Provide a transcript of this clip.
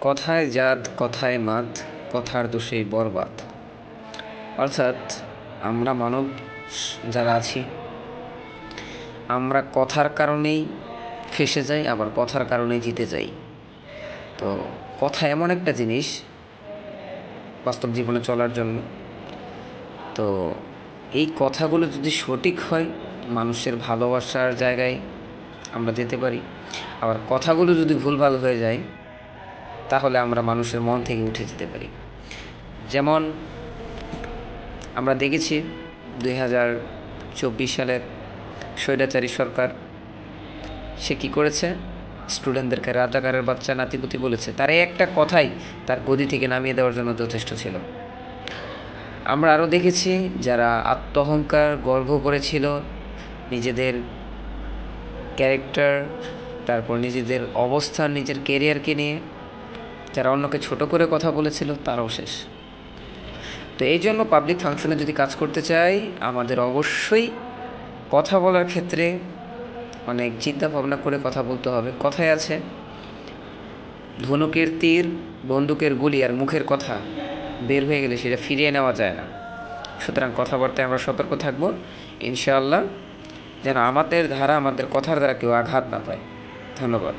কথায় জাত, কথায় মাত, কথার দোষেই বরবাদ। অর্থাৎ আমরা মানব যারা আছি, আমরা কথার কারণেই ফেসে যাই, আবার কথার কারণেই জিতে যাই। তো কথা এমন একটা জিনিস বাস্তব জীবনে চলার জন্য। তো এই কথাগুলো যদি সঠিক হয়, মানুষের ভালোবাসার জায়গায় আমরা যেতে পারি। আবার কথাগুলো যদি ভুলভাল হয়ে যায় তাহলে আমরা মানুষের মন থেকে উঠে যেতে পারি। যেমন আমরা দেখেছি দুই হাজার চব্বিশ সালের স্বৈরাচারী সরকার, সে কী করেছে? স্টুডেন্টদেরকে রাজাকারের বাচ্চা নাতিপুতি বলেছে। তার এই একটা কথাই তার গদি থেকে নামিয়ে দেওয়ার জন্য যথেষ্ট ছিল। আমরা আরও দেখেছি যারা আত্মহংকার গর্ব করেছিল, নিজেদের ক্যারেক্টার, তারপর নিজেদের অবস্থান, নিজের কেরিয়ারকে নিয়ে যারা অন্যকে ছোট করে কথা বলেছিল, তারাও শেষ। তো এই জন্য পাবলিক ফাংশনে যদি কাজ করতে চাই, আমাদের অবশ্যই কথা বলার ক্ষেত্রে অনেক চিন্তা ভাবনা করে কথা বলতে হবে। কথায় আছে, ধনুকের তীর, বন্দুকের গুলি আর মুখের কথা বের হয়ে গেলে সেটা ফিরিয়ে নেওয়া যায় না। সুতরাং কথাবার্তায় আমরা সতর্ক থাকব। ইনশাআল্লাহ, যেন আমাদের ধারা, আমাদের কথার দ্বারা কেউ আঘাত না পায়। ধন্যবাদ।